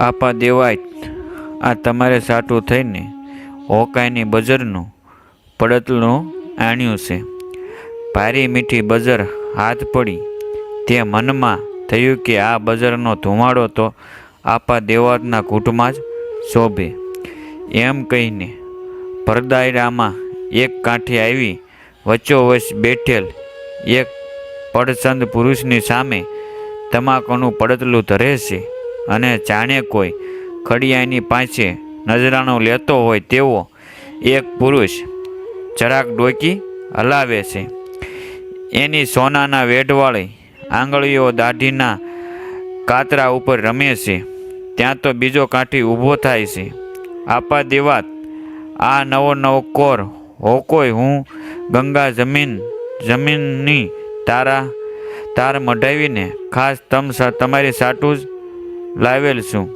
આપા દેવાય. આ તમારે સાટું થઈને હોકાઈની બજરનું પડતલું આણ્યું છે. ભારી મીઠી બજર હાથ પડી. તે મનમાં થયું કે આ બજરનો ધુમાડો તો આપા દેવાતના ઘૂંટમાં જ શોભે. એમ કહીને પરદાયરામાં એક કાંઠે આવી વચ્ચોવચ બેઠેલ એક પડસંદ પુરુષની સામે તમાકુનું પડતલું ધરે છે. અને જાણે કોઈ. ખડિયાની પાસે નજરાનો લેતો હોય તેવો એક પુરુષ જરાક ડોકી હલાવે છે. એની સોનાના વેઢવાળી આંગળીઓ દાઢીના કાતરા ઉપર રમે છે. ત્યાં તો બીજો કાંઠી ઊભો થાય છે. આપા દેવાત, આ નવો નવો કોર હોકોય હું ગંગા જમીન, જમીનની તારા તાર મઢાવીને ખાસ તમ તમારી સાટું જ લાવેલ છું.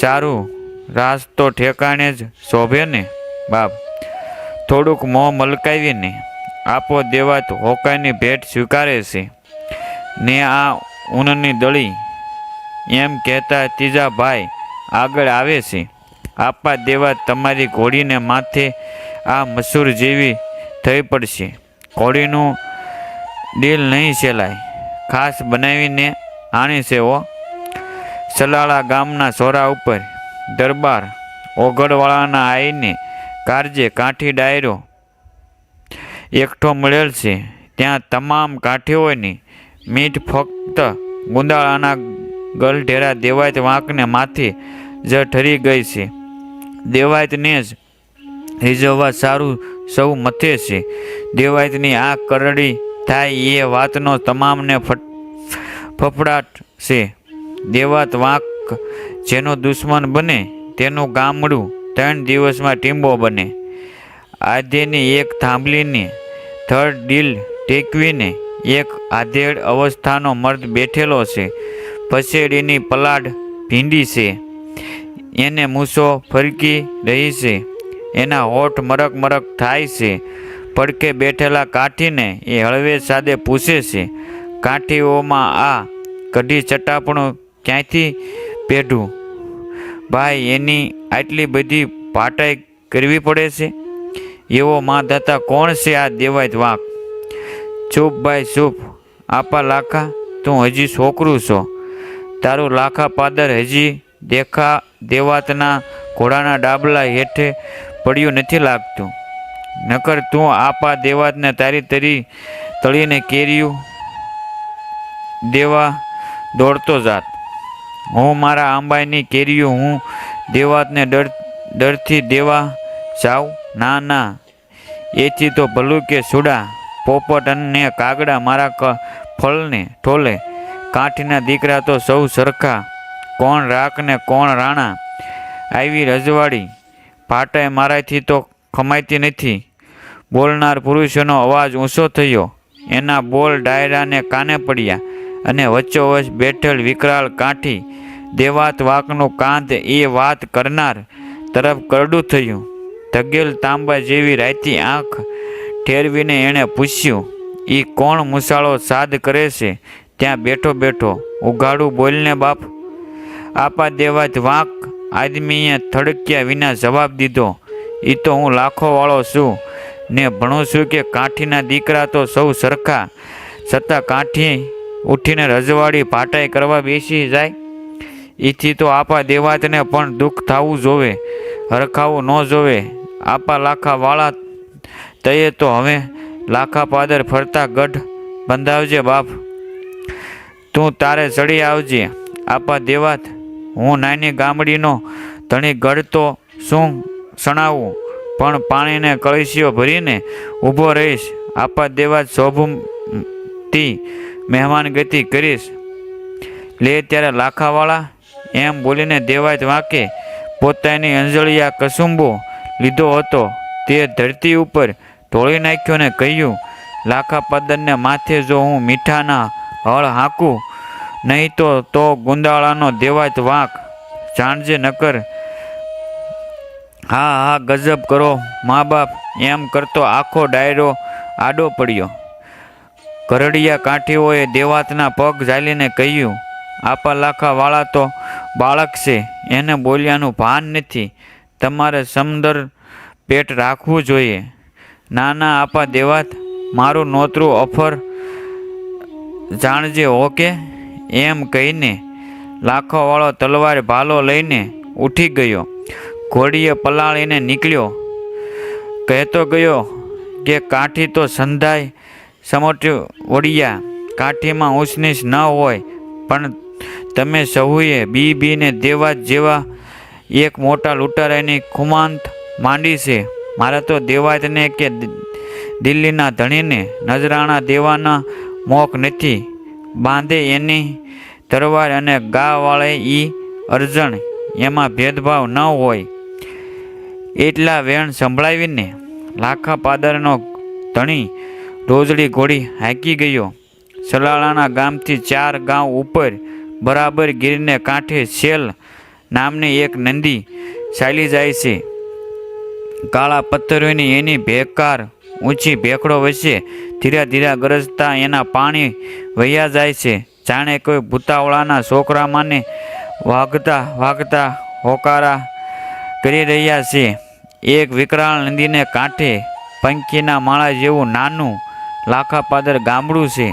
સારું, રાસ તો ઠેકાણે જ શોભે ને, બાપ. થોડુંક મોં મલકાવીને આપો દેવાત હોકાઈની ભેટ સ્વીકારે છે. ને આ ઊનની દળી એમ કહેતા ત્રીજા ભાઈ આગળ આવે છે. આપા દેવા તમારી ઘોડીને માથે આ મસૂર જેવી થઈ પડશે. ઘોડીનું દિલ નહીં સેલાય. ખાસ બનાવીને આણી છે ઓ સલાળા ગામના સોરા ઉપર દરબાર ઓગળવાળાના આઈને કારજે કાઠી ડાયરો એકઠો મળેલ છે. ત્યાં તમામ કાઠીઓની મીઠ ફક્ત ગુંદાળાના ગલઢેરા દેવાયત વાંકને માથે જ ઠરી ગઈ છે. દેવાયતને જ રીઝવવા સારું સૌ મથે છે. દેવાયતની આ કરડી થાય એ વાતનો તમામને ફફડાટ છે. દેવાત વાંક જેનો દુશ્મન બને તેનું ગામડું ત્રણ દિવસમાં ટીંબો બને. આધેની એક થાંભલીને, થર્ડ ડીલ ટેકવીને, એક આધેડ અવસ્થાનો મર્દ બેઠેલો છે. પછેડીની પલાડ ભીંડી છે. એને મૂસો ફરકી રહી છે. એના હોઠ મરક મરક થાય છે. પડકે બેઠેલા કાઠીને એ હળવે સાદે પૂછે છે, કાઠીઓમાં આ કઢી ચટાપણું ક્યાંથી પેઢું? ભાઈ, એની આટલી બધી પાટાઈ કરવી પડે છે? એવો માં દાતા કોણ છે આ દેવાય વાંક? ચૂપ ભાઈ, ચૂપ. આપા લાખા, તું હજી છોકરું છો. તારું લાખા પાદર હજી દેખા દેવાતના ઘોડાના ડાબલા હેઠે પડ્યું નથી લાગતું. નકર તું આપા દેવાતને તારી તરી તળીને કેર્યું. દેવા દોડતો જાત. હું મારા આંબાઈની કેરીઓ હું દેવાતને ડર, ડરથી દેવા જાઉં? ના ના. એથી તો ભલું કે સુડા. પોપટ અને કાગડા મારા ફળને ઠોલે. કાંઠીના દીકરા તો સૌ સરખા. કોણ રાખ ને કોણ રાણા? આવી રજવાડી. પાટાએ મારાથી તો ખમાતી નથી. બોલનાર પુરુષોનો અવાજ ઊંચો થયો. એના બોલ ડાયરાને કાને પડ્યા? અને વચ્ચોવચ બેઠેલ વિકરાળ કાંઠી દેવાત વાકનું કાંધ એ વાત કરનાર તરફ કરડું થયું. ધગેલ તાંબા જેવી રાયતી આંખ ઠેરવીને એણે પૂછ્યું એ કોણ મુસાળો સાદ કરે છે? ત્યાં બેઠો બેઠો, ઉઘાડું બોલને બાપ. આપા દેવાત વાંક આદમીએ થડક્યા વિના જવાબ દીધો એ તો હું લાખોવાળો છું. ને ભણું છું કે કાંઠીના દીકરા તો સૌ સરખા. છતાં કાઠી ઉઠીને રજવાડી પાટાઈ કરવા બેસી જાય. એથી તો આપા દેવાતને પણ દુઃખ થવું જોવે, હરખાવું ન જોવે. આપા લાખા વાળા તયે તો હવે લાખા પાદર ફરતા ગઢ બંધાવજે બાપ. તું તારે ચડી આવજે. આપા દેવાત, હું નાની ગામડીનો ધણી ગળતો શું સણાવું પણ પાણીને કળશીઓ ભરીને ઊભો રહીશ. આપા દેવાત શોભતી મહેમાન ગતિ કરીશ. લે ત્યારે લાખાવાળા, એમ બોલીને દેવાય વાંકે, પોતાની અંજળિયા કસુંબો લીધો હતો. તે ધરતી ઉપર ઢોળી નાખ્યો ને કહ્યું, લાખા પદનને માથે જો હું મીઠાના હળ હાંકું, નહીં તો તો ગુંદાળાનો દેવાય વાંક. જાણજે નકર, હા હા, ગજબ કરો, મા બાપ. એમ કરતો આખો ડાયરો આડો પડ્યો. કરડિયા કાંઠીઓએ દેવાતના પગ ઝાલીને કહ્યું, આપા લાખા વાળા તો બાળક છે, એને બોલ્યાનું ભાન નથી. તમારે સમદર પેટ રાખવું જોઈએ. નાના આપા દેવાત, મારું નોતરું અફર જાણજે ઓકે એમ કહીને લાખોવાળો તલવાર ભાલો લઈને ઉઠી ગયો. ઘોડીએ પલાળીને નીકળ્યો. કહેતો ગયો કે, કાઠી તો સંધાય સમોટ્યું ઓડિયા કાઠીમાં ઊંચનીચ ન હોય, પણ તમે સહુએ બી બીને દેવા જેવા એક મોટા લૂંટારાની ખુમાંત માંડી છે. મારા તો દેવાતને કે દિલ્હીના ધણીને નજરાણા દેવાના મોખ નથી. બાંધે એની તરવાર અને ગાવાળે એ અર્જણ, એમાં ભેદભાવ ન હોય. એટલા વેણ સંભળાવીને લાખા પાદરનો ધણી રોજડી ઘોડી હાંકી ગયો. સલાળાના ગામથી ચાર ગાંવ ઉપર બરાબર ગીરને કાંઠે શેલ નામની એક નંદી ચાલી જાય છે. કાળા પથ્થરોની એની ભેકાર ઊંચી ભેખડો વચ્ચે ધીરે ધીરે ગરજતા એના પાણી વહ્યા જાય છે. જાણે કોઈ ભૂતાવળાના છોકરામાંને વાગતા વાગતા હોકારા કરી રહ્યા છે. એક વિકરાળ નદીને કાંઠે પંખીના માળા જેવું નાનું લાખા પાદર ગામડું છે.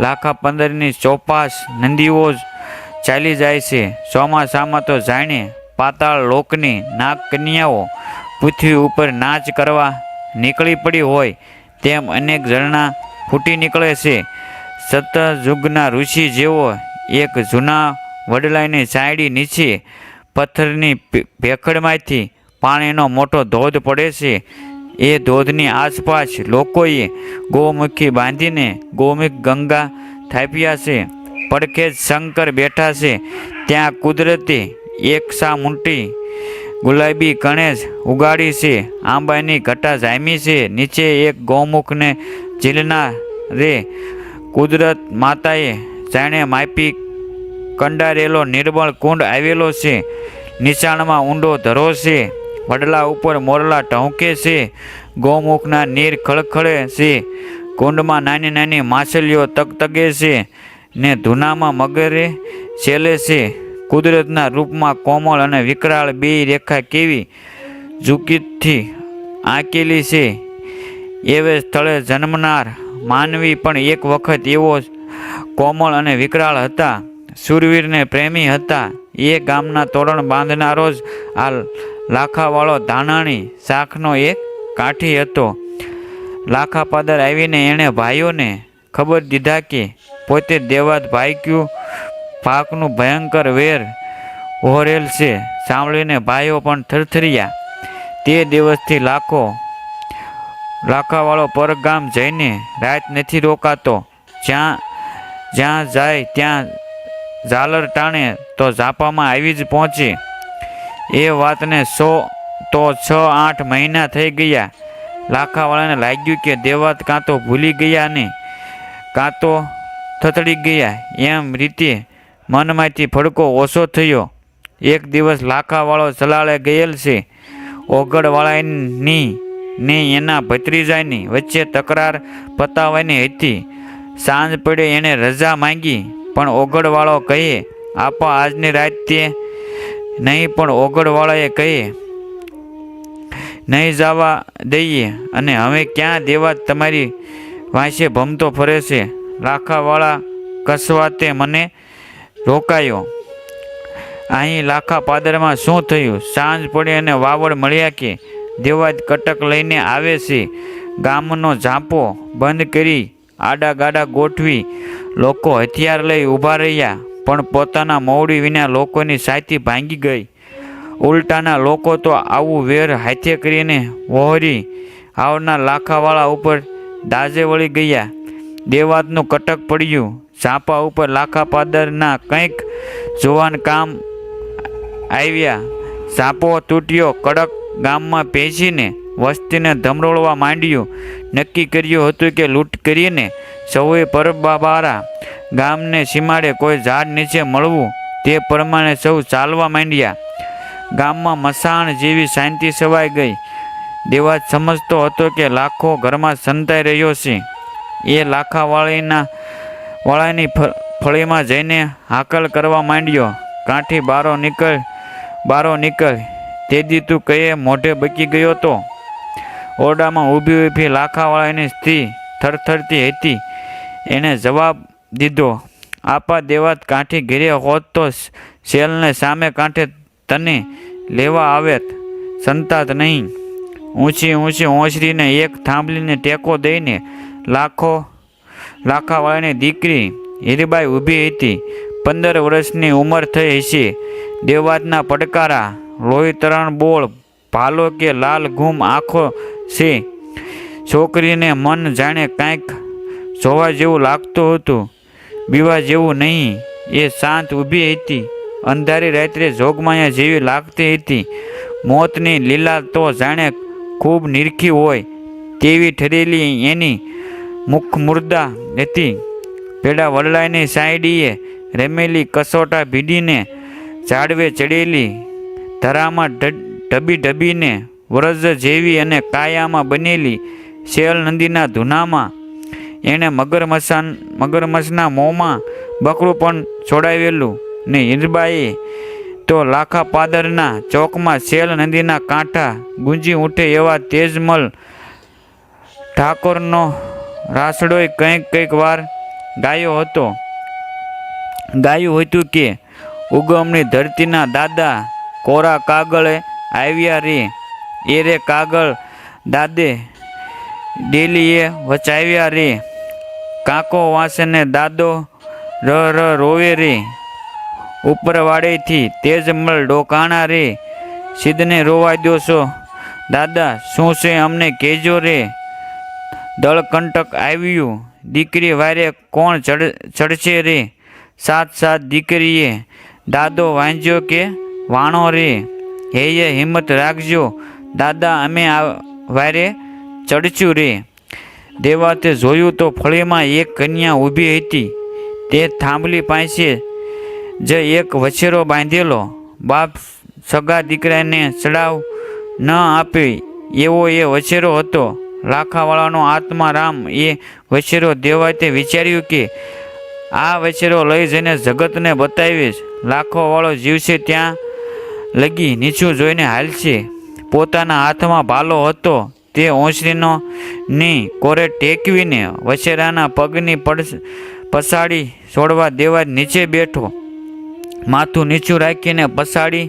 લાખા પંદરની ચોપાસ નંદીઓ ચાલી જાય છે. ચોમાસામાં તો જાણે પાતાળ લોકની નાગ કન્યાઓ પૃથ્વી ઉપર નાચ કરવા નીકળી પડી હોય તેમ અનેક ઝરણા ફૂટી નીકળે છે. સતયુગના ઋષિ જેવો એક જૂના વડલાઈની સાયડી નીચે પથ્થરની ભેખડમાંથી પાણીનો મોટો ધોધ પડે છે. એ ધોધની આસપાસ લોકોએ ગૌમુખી બાંધીને ગૌમુખ ગંગા થાપ્યા છે. પડખે શંકર બેઠા છે. ત્યાં કુદરતે એકસા મૂંટી ગુલાબી ગણેશ ઉગાડી છે. આંબાની ઘટા જામી છે. નીચે એક ગૌમુખને ઝીલના રે કુદરત માતાએ જાણે માપી કંડારેલો નિર્મળ કુંડ આવેલો છે. નિશાળમાં ઊંડો ધરો છે. વડલા ઉપર મોરલા ઢોંકે છે. ગૌમુખના નીર ખળખળે છે. કુંડમાં નાની નાની માછલીઓ તગતગે છે ને ધૂનામાં મગરે છેલે છે. કુદરતના રૂપમાં કોમળ અને વિકરાળ બે રેખા કેવી ઝુકીથી આંકેલી છે. એવે સ્થળે જન્મનાર માનવી પણ એક વખત એવો કોમળ અને વિકરાળ હતા. સુરવીરને પ્રેમી હતા. એ ગામના તોરણ બાંધનારો જ આ લાખાવાળો ધાનાણી શાખનો એક કાઠી હતો. લાખા પાદર આવીને એણે ભાઈઓને ખબર દીધા કે પોતે દેવાત ભાઈક્યું પાકનું ભયંકર વેર ઓહરેલ છે, સાંભળીને ભાઈઓ પણ થરથરિયા. તે દિવસથી લાખો, લાખાવાળો પરગામ જઈને રાત નથી રોકાતો. જ્યાં જ્યાં જાય ત્યાં ઝાલર ટાણે તો ઝાપામાં આવી જ પહોંચે. એ વાતને સો તો છ આઠ મહિના થઈ ગયા. લાખાવાળાને લાગ્યું કે દેવાત કાં તો ભૂલી ગયા ને કાં તો થતડી ગયા. એમ રીતે મનમાંથી ફડકો ઓછો થયો. એક દિવસ લાખાવાળો સલાળે ગયેલ છે. ઓગળવાળાની ને એના ભત્રીજાની વચ્ચે તકરાર પતાવવાની હતી. સાંજ પડે એણે રજા માંગી, પણ ઓગળવાળો કહે, આપા, આજની રાત તે નહીં, પણ ઓગળવાળાએ કહીએ નહીં જવા દઈએ અને હવે ક્યાં દેવા તમારી વાંસે ભમતો ફરે છે? લાખાવાળા કસવાતે મને રોકાયો. અહીં લાખા પાદરમાં શું થયું? સાંજ પડી અને વાવડ મળ્યા કે દેવાજ કટક લઈને આવે છે. ગામનો ઝાંપો બંધ કરી આડા ગાડા ગોઠવી લોકો હથિયાર લઈ ઊભા રહ્યા. પણ પોતાના મોવડી વિના લોકોની સાયતી ભાંગી ગઈ. ઉલટાના લોકો તો આવું વેર હાથે કરીને વહોરી આવના લાખાવાળા ઉપર દાજે વળી ગયા. દેવાતનું કટક પડ્યું. ઝાપા ઉપર લાખા પાદરના કંઈક જોવાન કામ આવ્યા. ઝાંપો તૂટ્યો, કડક ગામમાં ભેંસીને વસ્તીને ધમરોળવા માંડ્યું. નક્કી કર્યું હતું કે લૂંટ કરીને સૌએ પરબાબારા ગામને સીમાડે કોઈ ઝાડ નીચે મળવું તે પ્રમાણે સૌ ચાલવા માંડ્યા. ગામમાં મસાણ જેવી શાંતિ સવાઈ ગઈ. દેવાજ સમજતો હતો કે લાખો ઘરમાં સંતાઈ રહ્યો છે. એ લાખાવાળીના વાળાની ફળીમાં જઈને હાકલ કરવા માંડ્યો. કાંઠી બારો નીકળ બારો નીકળ. તેદી તું કયે મોઢે બકી ગયો તો? ઓરડામાં ઊભી ઊભી લાખાવાળાની સ્ત્રી થરથરતી હતી. એણે જવાબ દીધો. આપા દેવાત કાંઠી ઘેરે હોત તો શેલને સામે કાંઠે તને લેવા આવેત. સંતાત નહીં. ઊંચી ઊંચી ઓસરીને એક થાંભલીને ટેકો દઈને લાખો, લાખાવાળાની દીકરી હીરબાઈ ઊભી હતી. પંદર વર્ષની ઉંમર થઈ હશે. દેવાતના પડકારા, લોહીતરણ બોળ, ભાલો કે લાલ ઘૂમ આંખો છે. છોકરીને મન જાણે કાંઈક જોવા જેવું લાગતું હતું. બીવા જેવું નહીં. એ શાંત ઊભી હતી. અંધારી રાત્રે જોગમાયા જેવી લાગતી હતી. મોતની લીલા તો જાણે ખૂબ નિરખી હોય તેવી ઠરેલી એની મુખ મુર્દા હતી. પેડા વડલાઈની સાયડીએ રમેલી કસોટા ભીડીને ઝાડવે ચડેલી ધરામાં ઢબી ઢબીને વરજ જેવી અને કાયામાં બનેલી શેલ નદીના ધૂનામાં એણે મગરમચ્છા મગરમચ્છના મોંમાં બકરું પણ છોડાવેલું ને હીરબાઈએ તો લાખા પાદરના ચોકમાં શેલ નદીના કાંઠા ગુંજી ઉઠે એવા તેજમલ ઠાકોરનો રાસડોય કંઈક કંઈક વાર ગાયો હતો. ગાયું હતું કે ઉગમની ધરતીના દાદા કોરા કાગળે આવ્યા રે. એ રે કાગળ દાદે ડેલીએ વચાવ્યા રે. કાકો વાંસને દાદો ર ર રોવે રે. ઉપરવાડેથી તેજમલ ડોકાણા રે. સિદ્ધને રોવા દો છો. દાદા, શું છે અમને કહેજો રે. દળકંટક આવ્યું. દીકરી વારે કોણ ચડ ચડશે રે? સાત સાત દીકરીએ દાદો વાંચ્યો કે વાણો રે. હેય હિંમત રાખજો. દાદા, અમે આ વારે ચડશું રે. દેવાતે જોયું તો ફળીમાં એક કન્યા ઊભી હતી. તે થાંભલી પાસે જ એક વછેરો બાંધેલો. બાપ સગા દીકરાને ચડાવ ન આપે એવો એ વછેરો હતો. લાખાવાળાનો આત્મા રામ એ વછેરો દેવાતે વિચાર્યું કે આ વછેરો લઈ જઈને જગતને બતાવીશ લાખોવાળો જીવશે ત્યાં લગી નીચું જોઈને હાલશે. પોતાના હાથમાં ભાલો હતો. તે ઓસરીનો ની કોરે ટેકવીને વછેરાના પગની પસાડી છોડવા દેવા નીચે બેઠો. માથું નીચું રાખીને પસાડી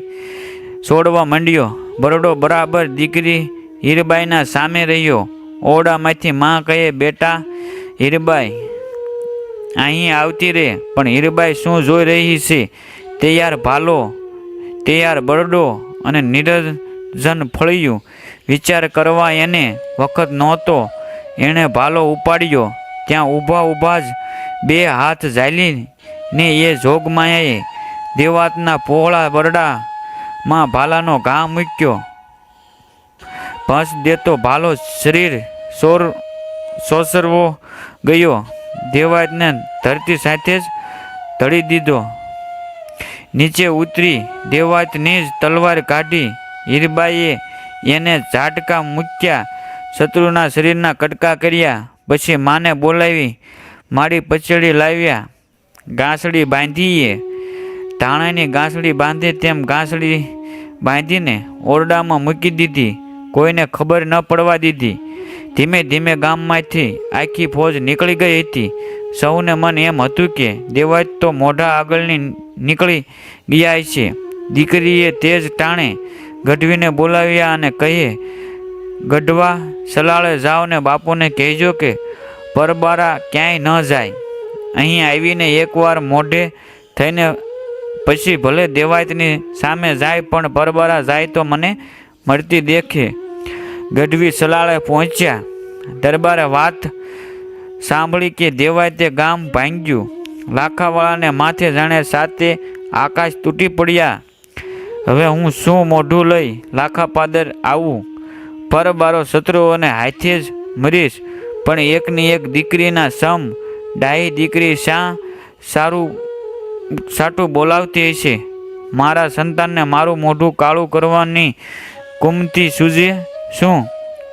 છોડવા માંડ્યો. બરડો બરાબર દીકરી હીરબાઈના સામે રહ્યો. ઓરડામાંથી માં કહે, બેટા, હીરબાઈ, અહીં આવતી રે, પણ હીરબાઈ શું જોઈ રહી છે? તૈયાર ભાલો, તૈયાર બરડો અને નિરજન ફળિયું. વિચાર કરવા એને વખત નહોતો. એણે ભાલો ઉપાડ્યો. ત્યાં ઊભા ઊભા જ બે હાથ ઝાલીને એ જોગમાયાએ દેવાતના પહોળા બરડામાં ભાલાનો ઘા મૂક્યો. ભસ દેતો ભાલો શરીર સોર સોસરવો ગયો. દેવાતને ધરતી સાથે જ ધડી દીધો. નીચે ઉતરી દેવાતની જ તલવાર કાઢી હીરબાઈએ એને ઝાટકા મૂક્યા. શત્રુના શરીરના કટકા કર્યા. પછી માને બોલાવી મારી પચડી લાવ્યા. ગાંસડી બાંધીએ. ધાણાની ગાંસડી બાંધે તેમ ગાંસડી બાંધીને ઓરડામાં મૂકી દીધી. કોઈને ખબર ન પડવા દીધી. ધીમે ધીમે ગામમાંથી આખી ફોજ નીકળી ગઈ હતી. સૌને મન એમ હતું કે દેવાજ તો મોઢા આગળની નીકળી ગયા છે. દીકરીએ તેજ ટાણે ગઢવીને બોલાવ્યા અને કહીએ ગઢવા, સલાળે જાઓ ને બાપુને કહેજો કે પરબારા ક્યાંય ન જાય. અહીં આવીને એકવાર મોઢે થઈને પછી ભલે દેવાયતની સામે જાય, પણ પરબારા જાય તો મને મળતી દેખે. ગઢવી સલાળે પહોંચ્યા. દરબારે વાત સાંભળી કે દેવાયતે ગામ ભાંગ્યું. લાખાવાળાને માથે જાણે સાથે આકાશ તૂટી પડ્યા. હવે હું શું મોઢું લઈ લાખા પાદર આવું? પરબારો શત્રુઓને હાથે જ મરીશ, પણ એકની એક દીકરીના સમ ડાહી દીકરી શા સારું, સાટું બોલાવતી હશે? મારા સંતાનને મારું મોઢું કાળું કરવાની કુમતી સૂઝે શું?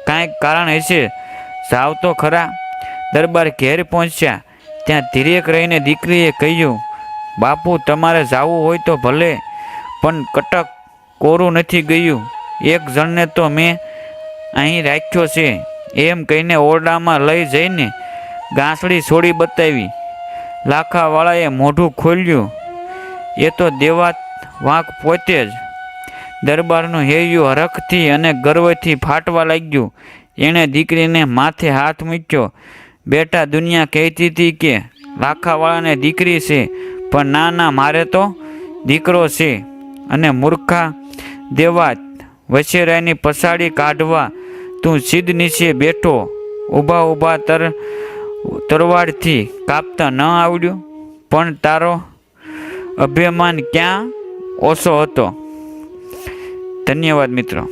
કાંઈક કારણ હશે? જાવ તો ખરા. દરબાર ઘેર પહોંચ્યા. ત્યાં ધીરેક રહીને દીકરીએ કહ્યું, બાપુ, તમારે જાવું હોય તો ભલે. પણ કટક કોરું નથી ગયું. એક જણને તો મેં અહીં રાખ્યો છે. એમ કહીને ઓરડામાં લઈ જઈને ગાંસડી છોડી બતાવી. લાખાવાળાએ મોઢું ખોલ્યું. એ તો દેવાત વાંક પોતે જ. દરબારનું હેયું હરખથી અને ગર્વથી ફાટવા લાગ્યું. એણે દીકરીને માથે હાથ મૂક્યો. બેટા દુનિયા કહેતી હતી કે, લાખાવાળાને દીકરી છે, પણ ના ના, મારે તો દીકરો છે. અને મૂર્ખા દેવા વછેરાની પસાડી કાઢવા તું સિદ્ધ નીચે બેઠો. ઊભા ઊભા તર, તરવાડથી કાપતા ન આવડ્યું. પણ તારો અભિમાન ક્યાં ઓછો હતો? ધન્યવાદ મિત્રો.